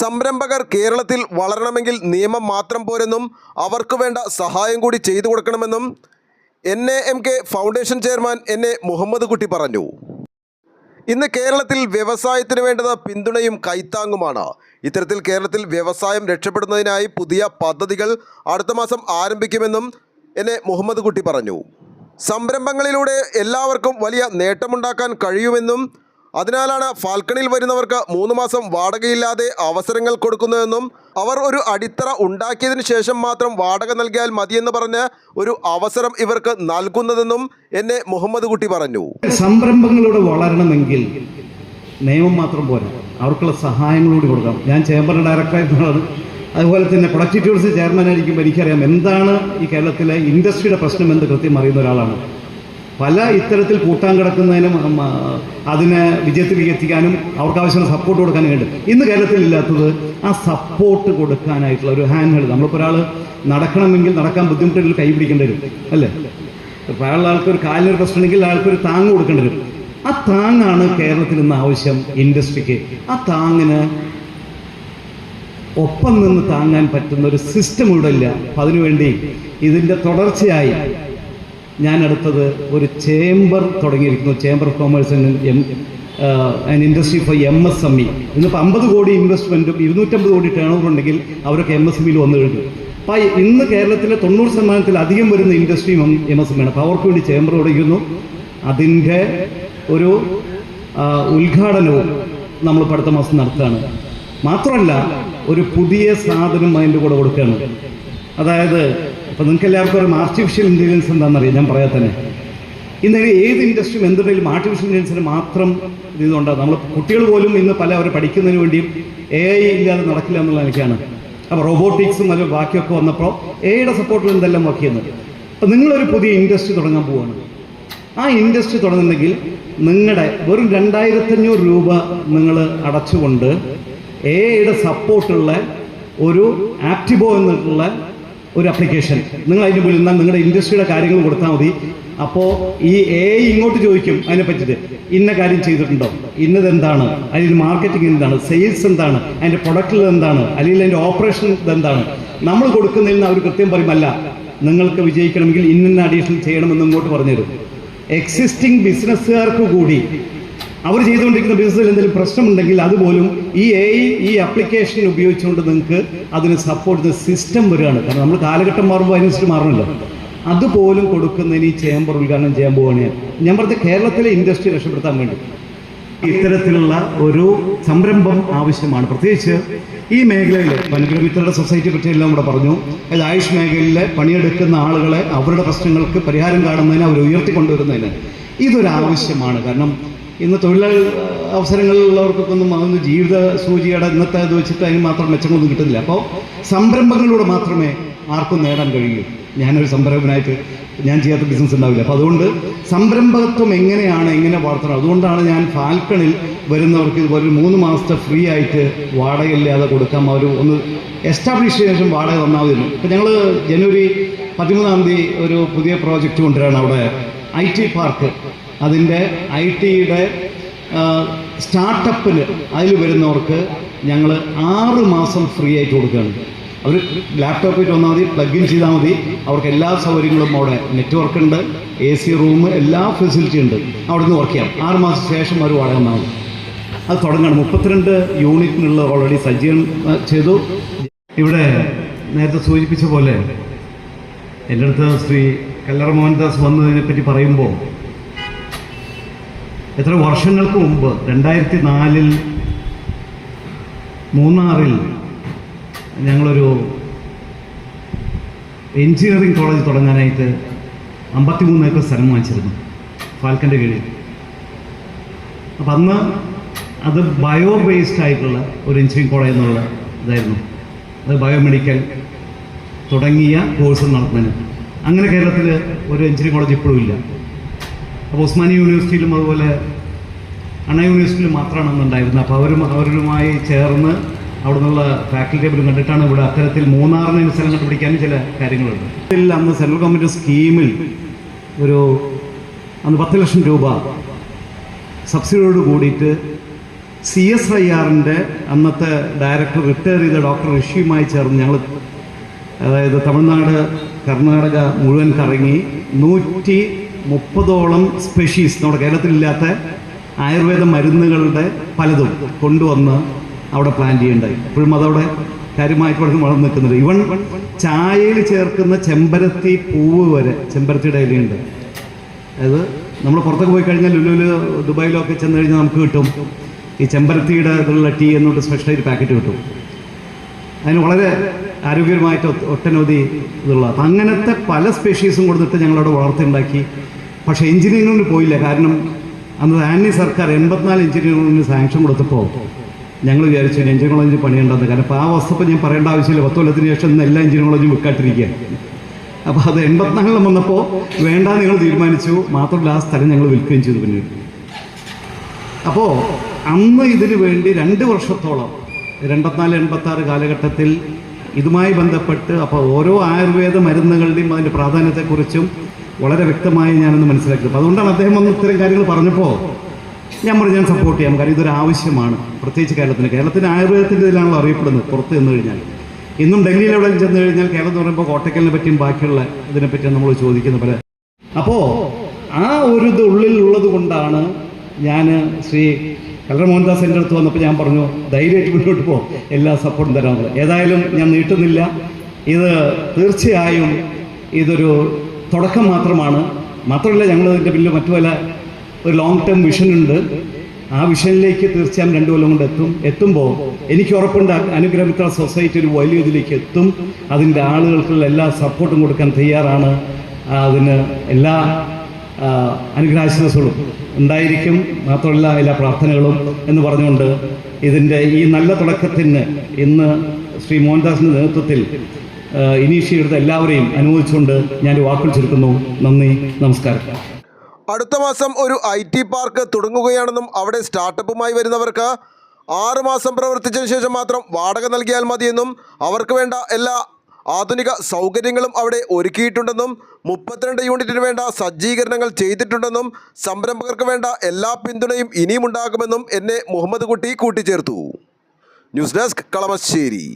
സംരംഭകർ കേരളത്തിൽ വളരണമെങ്കിൽ നിയമം മാത്രം പോരെന്നും അവർക്ക് വേണ്ട സഹായം കൂടി ചെയ്തു കൊടുക്കണമെന്നും N A M K foundation chairman N A Muhammad Kutty പറഞ്ഞു. ഇന്ന് കേരളത്തിൽ വ്യവസായത്തിന് വേണ്ടത് പിന്തുണയും കൈത്താങ്ങുമാണ്. ഇത്തരത്തിൽ കേരളത്തിൽ വ്യവസായം രക്ഷപ്പെടുന്നതിനായി പുതിയ പദ്ധതികൾ അടുത്ത മാസം ആരംഭിക്കുമെന്നും എൻ എ മുഹമ്മദ് കുട്ടി പറഞ്ഞു. സംരംഭങ്ങളിലൂടെ എല്ലാവർക്കും വലിയ നേട്ടമുണ്ടാക്കാൻ കഴിയുമെന്നും അതിനാലാണ് ഫാൽക്കണിൽ വരുന്നവർക്ക് മൂന്ന് മാസം വാടകയില്ലാതെ അവസരങ്ങൾ കൊടുക്കുന്നതെന്നും അവർ ഒരു അടിത്തറ ഉണ്ടാക്കിയതിന് ശേഷം മാത്രം വാടക നൽകിയാൽ മതിയെന്ന് പറഞ്ഞ് ഒരു അവസരം ഇവർക്ക് നൽകുന്നതെന്നും എന്നെ മുഹമ്മദ് കുട്ടി പറഞ്ഞു. സംരംഭങ്ങളോട് വളരണമെങ്കിൽ നിയമം മാത്രം പോരാ. അവർക്കുള്ള സഹായങ്ങളോട് കൊടുക്കാം. ഞാൻ ചേംബറിന്റെ ഡയറക്ടറായിരുന്നതാണ് അതുപോലെ തന്നെ പ്രൊഡക്റ്റ് ടൂൾസ് ചെയർമാനായിരിക്കുമ്പോൾ എനിക്കറിയാം എന്താണ് ഈ കേരളത്തിലെ ഇൻഡസ്ട്രിയുടെ പ്രശ്നം എന്ന് കൃത്യം അറിയുന്ന ഒരാളാണ്. പല ഇത്തരത്തിൽ കൂട്ടാൻ കിടക്കുന്നതിനും അതിനെ വിജയത്തിലേക്ക് എത്തിക്കാനും അവർക്ക് ആവശ്യമുള്ള സപ്പോർട്ട് കൊടുക്കാനും വേണ്ടി ഇന്ന് കേരളത്തിൽ ഇല്ലാത്തത് ആ സപ്പോർട്ട് കൊടുക്കാനായിട്ടുള്ള ഒരു ഹാൻഡ് ഹെൽഡ് നമ്മളിപ്പോൾ ഒരാൾ നടക്കണമെങ്കിൽ നടക്കാൻ ബുദ്ധിമുട്ടുണ്ടെങ്കിൽ കൈ പിടിക്കേണ്ടി വരും. അല്ലേ? പ്രായമുള്ള ആൾക്ക് ഒരു കാലിനൊരു പ്രശ്നമുണ്ടെങ്കിൽ ആൾക്ക് ഒരു താങ്ങ് കൊടുക്കേണ്ടി വരും. ആ താങ്ങാണ് കേരളത്തിൽ ഇന്ന് ആവശ്യം ഇൻഡസ്ട്രിക്ക്. ആ താങ്ങിന് ഒപ്പം നിന്ന് താങ്ങാൻ പറ്റുന്ന ഒരു സിസ്റ്റം ഇവിടെ ഇല്ല. അപ്പം അതിനുവേണ്ടി ഇതിന്റെ തുടർച്ചയായി ഞാൻ അടുത്തത് ഒരു ചേംബർ തുടങ്ങിയിരിക്കുന്നു. Chamber of commerce and industry for M S M E ഇന്നിപ്പോൾ അമ്പത് കോടി ഇൻവെസ്റ്റ്മെന്റും ഇരുന്നൂറ്റമ്പത് കോടി ടേൺ ഓവർ ഉണ്ടെങ്കിൽ അവരൊക്കെ എം എസ് എം ഇയിൽ വന്നു കഴിഞ്ഞു. അപ്പോൾ ഇന്ന് കേരളത്തിലെ തൊണ്ണൂറ് ശതമാനത്തിൽ അധികം വരുന്ന ഇൻഡസ്ട്രിയും എം എസ് എം ആണ്. അപ്പോൾ അവർക്ക് വേണ്ടി ചേംബർ തുടങ്ങിയിരുന്നു. അതിന്റെ ഒരു ഉദ്ഘാടനവും നമ്മൾ അടുത്ത മാസം നടത്തുകയാണ്. മാത്രമല്ല ഒരു പുതിയ സാധനം അതിന്റെ കൂടെ കൊടുക്കുകയാണ്. അതായത് ഇപ്പം നിങ്ങൾക്ക് എല്ലാവർക്കും അറിയാം ആർട്ടിഫിഷ്യൽ ഇന്റലിജൻസ് എന്താണെന്നറിയാം. ഞാൻ പറയാൻ തന്നെ. ഇന്ന് ഏത് ഇൻഡസ്ട്രിയും എന്തുണ്ടെങ്കിലും ആർട്ടിഫിഷ്യൽ ഇന്റലിജൻസിന് മാത്രം ഇതുകൊണ്ടാണ് നമ്മൾ കുട്ടികൾ പോലും ഇന്ന് പല അവർ പഠിക്കുന്നതിന് വേണ്ടിയും എ ഐ ഇല്ലാതെ നടക്കില്ല എന്നുള്ള എനിക്കാണ് അപ്പോൾ റോബോട്ടിക്സും അല്ലെങ്കിൽ ബാക്കിയൊക്കെ വന്നപ്പോൾ എ ഐയുടെ സപ്പോർട്ടിൽ എന്തെല്ലാം വർക്ക് ചെയ്യുന്നത് അപ്പോൾ നിങ്ങളൊരു പുതിയ ഇൻഡസ്ട്രി തുടങ്ങാൻ പോവുകയാണ് ആ ഇൻഡസ്ട്രി തുടങ്ങുന്നെങ്കിൽ നിങ്ങളുടെ വെറും രണ്ടായിരത്തഞ്ഞൂറ് രൂപ നിങ്ങൾ അടച്ചുകൊണ്ട് എ ഐയുടെ സപ്പോർട്ടുള്ള ഒരു ആക്ടിബോ എന്നുള്ള ഒരു അപ്ലിക്കേഷൻ നിങ്ങൾ അതിന്റെ മുന്നിൽ നിന്നാൽ നിങ്ങളുടെ ഇൻഡസ്ട്രിയുടെ കാര്യങ്ങൾ കൊടുത്താൽ മതി. അപ്പോൾ ഈ എ ഇങ്ങോട്ട് ചോദിക്കും അതിനെ പറ്റിയിട്ട് ഇന്ന കാര്യം ചെയ്തിട്ടുണ്ടോ? ഇന്നത് എന്താണ്? അതിന് മാർക്കറ്റിംഗ് എന്താണ്? സെയിൽസ് എന്താണ്? അതിന്റെ പ്രൊഡക്റ്റിൽ എന്താണ്? അല്ലെങ്കിൽ അതിന്റെ ഓപ്പറേഷൻ ഇതെന്താണ് നമ്മൾ കൊടുക്കുന്നതിൽ നിന്ന് അവർ കൃത്യം പറയുമല്ല നിങ്ങൾക്ക് വിജയിക്കണമെങ്കിൽ ഇന്ന അഡീഷണൽ ചെയ്യണമെന്ന് ഇങ്ങോട്ട് പറഞ്ഞുതരും. എക്സിസ്റ്റിംഗ് ബിസിനസ്സുകാർക്ക് കൂടി അവർ ചെയ്തുകൊണ്ടിരിക്കുന്ന ബിസിനസ്സിൽ എന്തെങ്കിലും പ്രശ്നമുണ്ടെങ്കിൽ അതുപോലും ഈ എ ഈ ആപ്ലിക്കേഷൻ ഉപയോഗിച്ചുകൊണ്ട് നിങ്ങൾക്ക് അതിന് സപ്പോർട്ട് ചെയ്യുന്ന സിസ്റ്റം വരികയാണ്. കാരണം നമ്മൾ കാലഘട്ടം മാറുമ്പോൾ അതിനനുസരിച്ച് മാറണമല്ലോ. അതുപോലും കൊടുക്കുന്നതിന് ഈ ചേംബർ ഉദ്ഘാടനം ചെയ്യാൻ പോവുകയാണ് ഞാൻ. പറഞ്ഞത് പറഞ്ഞ കേരളത്തിലെ ഇൻഡസ്ട്രി രക്ഷപ്പെടുത്താൻ വേണ്ടി. ഇത്തരത്തിലുള്ള ഒരു സംരംഭം ആവശ്യമാണ്. പ്രത്യേകിച്ച് ഈ മേഖലയിൽ വനഗ്രമിത്രയുടെ സൊസൈറ്റിയെ പറ്റിയെല്ലാം കൂടെ പറഞ്ഞു. അതായത് ആയുഷ് മേഖലയിലെ പണിയെടുക്കുന്ന ആളുകളെ അവരുടെ പ്രശ്നങ്ങൾക്ക് പരിഹാരം കാണുന്നതിന് അവർ ഉയർത്തിക്കൊണ്ടുവരുന്നതിന് ഇതൊരു ആവശ്യമാണ് കാരണം ഇന്ന് തൊഴിലാളി അവസരങ്ങളിലുള്ളവർക്കൊക്കെ ഒന്നും അതൊന്നും ജീവിത സൂചിയുടെ ഇന്നത്തെ ഇത് വെച്ചിട്ട് അതിന് മാത്രം മെച്ചങ്ങളൊന്നും കിട്ടുന്നില്ല. അപ്പോൾ സംരംഭങ്ങളിലൂടെ മാത്രമേ ആർക്കും നേടാൻ കഴിയൂ. ഞാനൊരു സംരംഭനായിട്ട് ഞാൻ ചെയ്യാത്ത ബിസിനസ് ഉണ്ടാവില്ല. അപ്പോൾ അതുകൊണ്ട് സംരംഭകത്വം എങ്ങനെയാണ് എങ്ങനെ വളർത്തണം? അതുകൊണ്ടാണ് ഞാൻ ഫാൽക്കണിൽ വരുന്നവർക്ക് ഇതുപോലെ ഒരു മൂന്ന് മാസത്തെ ഫ്രീ ആയിട്ട് വാടകയില്ലാതെ കൊടുക്കാം. അവർ ഒന്ന് എസ്റ്റാബ്ലിഷ് ശേഷം വാടക തന്നാൽ മതി. ഇപ്പം ഞങ്ങൾ ജനുവരി പതിമൂന്നാം തീയതി ഒരു പുതിയ പ്രോജക്റ്റ് കൊണ്ടുവരാണ് അവിടെ. I T park. അതിന്റെ ഐ ടിയുടെ സ്റ്റാർട്ടപ്പിൽ അതിൽ വരുന്നവർക്ക് ഞങ്ങൾ ആറ് മാസം ഫ്രീ ആയിട്ട് കൊടുക്കുകയാണ്. അവർ ലാപ്ടോപ്പിൽ വന്നാൽ മതി പ്ലഗ് ഇൻ ചെയ്താൽ മതി. അവർക്ക് എല്ലാ സൗകര്യങ്ങളും അവിടെ നെറ്റ്വർക്ക് ഉണ്ട് എ സി റൂം എല്ലാ ഫെസിലിറ്റി ഉണ്ട്. അവിടെ നിന്ന് വർക്ക് ചെയ്യാം. ആറ് മാസം ശേഷം അവർ വാടക തന്നാൽ മതി. അത് തുടങ്ങണം. മുപ്പത്തിരണ്ട് യൂണിറ്റിനുള്ള ഓൾറെഡി സജ്ജീകരണം ചെയ്തു. ഇവിടെ നേരത്തെ സൂചിപ്പിച്ച പോലെ എന്റെ അടുത്ത് ശ്രീ കല്ലറ മോഹൻദാസ് വന്നതിനെപ്പറ്റി പറയുമ്പോൾ എത്ര വർഷങ്ങൾക്ക് മുമ്പ്? രണ്ടായിരത്തി നാലിൽ മൂന്നാറിൽ ഞങ്ങളൊരു എഞ്ചിനീയറിംഗ് കോളേജ് തുടങ്ങാനായിട്ട് അമ്പത്തിമൂന്ന് ഏക്കർ സ്ഥലം വാങ്ങിച്ചിരുന്നു ഫാൽക്കന്റെ കീഴിൽ. അപ്പം അന്ന് അത് ബയോ ബേസ്ഡ് ആയിട്ടുള്ള ഒരു എഞ്ചിനീയറിംഗ് കോളേജ് എന്നുള്ള ഇതായിരുന്നു. അത് ബയോമെഡിക്കൽ തുടങ്ങിയ കോഴ്സ് നടത്തുന്നതിന്. അങ്ങനെ കേരളത്തിൽ ഒരു എഞ്ചിനീയറിംഗ് കോളേജ് ഇപ്പോഴും ഇല്ല. അപ്പോൾ ഉസ്മാനി യൂണിവേഴ്സിറ്റിയിലും അതുപോലെ അണ്ണ യൂണിവേഴ്സിറ്റിയിലും മാത്രമാണ് അന്ന് ഉണ്ടായിരുന്നത്. അപ്പോൾ അവരും അവരുമായി ചേർന്ന് അവിടെ നിന്നുള്ള ഫാക്കൽറ്റി അവരും കണ്ടിട്ടാണ് ഇവിടെ അത്തരത്തിൽ മൂന്നാറിന് സ്ഥലം കണ്ടുപിടിക്കാനും ചില കാര്യങ്ങളുണ്ട്. ഇതിൽ അന്ന് സെൻട്രൽ ഗവൺമെന്റ് സ്കീമിൽ ഒരു അന്ന് പത്ത് ലക്ഷം രൂപ സബ്സിഡിയോട് കൂടിയിട്ട് സി എസ് ഐ ആറിന്റെ അന്നത്തെ ഡയറക്ടർ റിട്ടയർ ചെയ്ത ഡോക്ടർ ഋഷിയുമായി ചേർന്ന് ഞങ്ങൾ അതായത് തമിഴ്നാട് കർണാടക മുഴുവൻ കറങ്ങി നൂറ്റി മുപ്പതോളം സ്പെഷീസ് നമ്മുടെ കേരളത്തിലില്ലാത്ത ആയുർവേദ മരുന്നുകളുടെ പലതും കൊണ്ടുവന്ന് അവിടെ പ്ലാൻ ചെയ്യേണ്ടായി ഇപ്പോഴും അതവിടെ കാര്യമായിട്ട് വളർന്ന് വളർന്നു നിൽക്കുന്നുണ്ട്. ഇവൺ ചായയിൽ ചേർക്കുന്ന ചെമ്പരത്തി പൂവ് വരെ ചെമ്പരത്തിയുടെ ഇലയുണ്ട്. അതായത് നമ്മൾ പുറത്തൊക്കെ പോയി കഴിഞ്ഞാൽ ലുലു ദുബായിലൊക്കെ ചെന്ന് കഴിഞ്ഞാൽ നമുക്ക് കിട്ടും. ഈ ചെമ്പരത്തിയുടെ ഇതിലുള്ള ടീ എന്നുള്ള സ്പെഷ്യലായിട്ട് പാക്കറ്റ് കിട്ടും. അതിന് വളരെ ആരോഗ്യകരമായിട്ട് ഒ- ഒട്ടനവധി ഇതുള്ള അങ്ങനത്തെ പല സ്പെഷീസും കൊടുത്തിട്ട് ഞങ്ങളവിടെ വളർത്തിയുണ്ടാക്കി. പക്ഷേ എഞ്ചിനീയറിംഗിന് പോയില്ല. കാരണം അന്ന് ആന്റി സർക്കാർ എൺപത്തിനാല് എഞ്ചിനീയറിംഗിന് സാങ്ഷൻ കൊടുത്തപ്പോൾ ഞങ്ങൾ വിചാരിച്ചു ഇനി എഞ്ചിനീയറിംഗ് കോളേജിൽ പണിയേണ്ടത് കാരണം അപ്പോൾ ആ വസ്തുപ്പം ഞാൻ പറയേണ്ട ആവശ്യമില്ല. പത്ത് കൊല്ലത്തിന് ശേഷം ഇന്ന് എല്ലാ എഞ്ചിനീയർ കോളേജും വിൽക്കാട്ടിരിക്കുക അപ്പോൾ അത് എൺപത്തിനാലിലും വന്നപ്പോൾ വേണ്ട നിങ്ങൾ തീരുമാനിച്ചു. മാത്രമല്ല ആ സ്ഥലം ഞങ്ങൾ വിൽക്കുകയും ചെയ്തു പിന്നീട്. അപ്പോൾ അന്ന് ഇതിനു വേണ്ടി രണ്ട് വർഷത്തോളം എൺപത്തിനാല് എൺപത്തി ആറ് കാലഘട്ടത്തിൽ ഇതുമായി ബന്ധപ്പെട്ട് അപ്പോൾ ഓരോ ആയുർവേദ മരുന്നുകളുടെയും അതിന്റെ പ്രാധാന്യത്തെക്കുറിച്ചും വളരെ വ്യക്തമായി ഞാനൊന്ന് മനസ്സിലാക്കി അതുകൊണ്ടാണ് അദ്ദേഹം വന്ന് ഇത്തരം കാര്യങ്ങൾ പറഞ്ഞപ്പോൾ ഞാൻ പറഞ്ഞു ഞാൻ സപ്പോർട്ട് ചെയ്യാം. കാര്യം ഇതൊരു ആവശ്യമാണ്. പ്രത്യേകിച്ച് കേരളത്തിന്. കേരളത്തിന് ആയുർവേദത്തിന്റെ ഇതിലാണല്ലോ അറിയപ്പെടുന്നത്. പുറത്ത് ചെന്ന് കഴിഞ്ഞാൽ. ഇന്നും ഡൽഹിയിൽ എവിടെ ചെന്ന് കഴിഞ്ഞാൽ കേരളം എന്ന് പറയുമ്പോൾ കോട്ടയ്ക്കലിനെ പറ്റിയും ബാക്കിയുള്ള ഇതിനെപ്പറ്റിയും നമ്മൾ ചോദിക്കുന്ന പോലെ അപ്പോൾ ആ ഒരു ഇത് ഉള്ളിലുള്ളത് കൊണ്ടാണ് ഞാൻ ശ്രീ കല്ലറ മോഹൻദാസ് എന്റെ അടുത്ത് വന്നപ്പോൾ ഞാൻ പറഞ്ഞു ധൈര്യമായിട്ട് മുന്നോട്ട് പോകും എല്ലാ സപ്പോർട്ടും തരാമെന്ന് ഏതായാലും ഞാൻ നീട്ടുന്നില്ല. ഇത് തീർച്ചയായും ഇതൊരു തുടക്കം മാത്രമാണ്. മാത്രമല്ല ഞങ്ങൾ ഇതിന്റെ പിന്നിൽ മറ്റു പല ഒരു ലോങ് ടേം വിഷൻ ഉണ്ട്. ആ വിഷനിലേക്ക് തീർച്ചയായും രണ്ടു കൊല്ലം കൊണ്ട് എത്തും. എത്തുമ്പോൾ എനിക്ക് ഉറപ്പുണ്ട് അനുഗ്രഹമിത്ര സൊസൈറ്റി ഒരു വലിയ ഇതിലേക്ക് എത്തും. അതിന്റെ ആളുകൾക്കുള്ള എല്ലാ സപ്പോർട്ടും കൊടുക്കാൻ തയ്യാറാണ്. അതിന് എല്ലാ അനുഗ്രഹാശംസകളും ഉണ്ടായിരിക്കും. മാത്രമല്ല എല്ലാ പ്രാർത്ഥനകളും എന്ന് പറഞ്ഞുകൊണ്ട് ഇതിന്റെ ഈ നല്ല തുടക്കത്തിന് ഇന്ന് ശ്രീ മോഹൻദാസിന്റെ നേതൃത്വത്തിൽ ഇനീഷ്യെടുത്ത എല്ലാവരെയും അനുമോദിച്ചുകൊണ്ട് ഞാൻ വാക്കുകൾ ചുരുക്കുന്നു. നന്ദി നമസ്കാരം. അടുത്ത മാസം ഒരു ഐ ടി പാർക്ക് തുടങ്ങുകയാണെന്നും അവിടെ സ്റ്റാർട്ടപ്പുമായി വരുന്നവർക്ക് ആറ് മാസം പ്രവർത്തിച്ചതിന് ശേഷം മാത്രം വാടക നൽകിയാൽ മതിയെന്നും അവർക്ക് വേണ്ട എല്ലാ ആധുനിക സൗകര്യങ്ങളും അവിടെ ഒരുക്കിയിട്ടുണ്ടെന്നും മുപ്പത്തിരണ്ട് യൂണിറ്റിന് വേണ്ട സജ്ജീകരണങ്ങൾ ചെയ്തിട്ടുണ്ടെന്നും സംരംഭകർക്ക് വേണ്ട എല്ലാ പിന്തുണയും ഇനിയും ഉണ്ടാകുമെന്നും എന്നെ മുഹമ്മദ് കുട്ടി കൂട്ടിച്ചേർത്തു. News desk Kalamassery.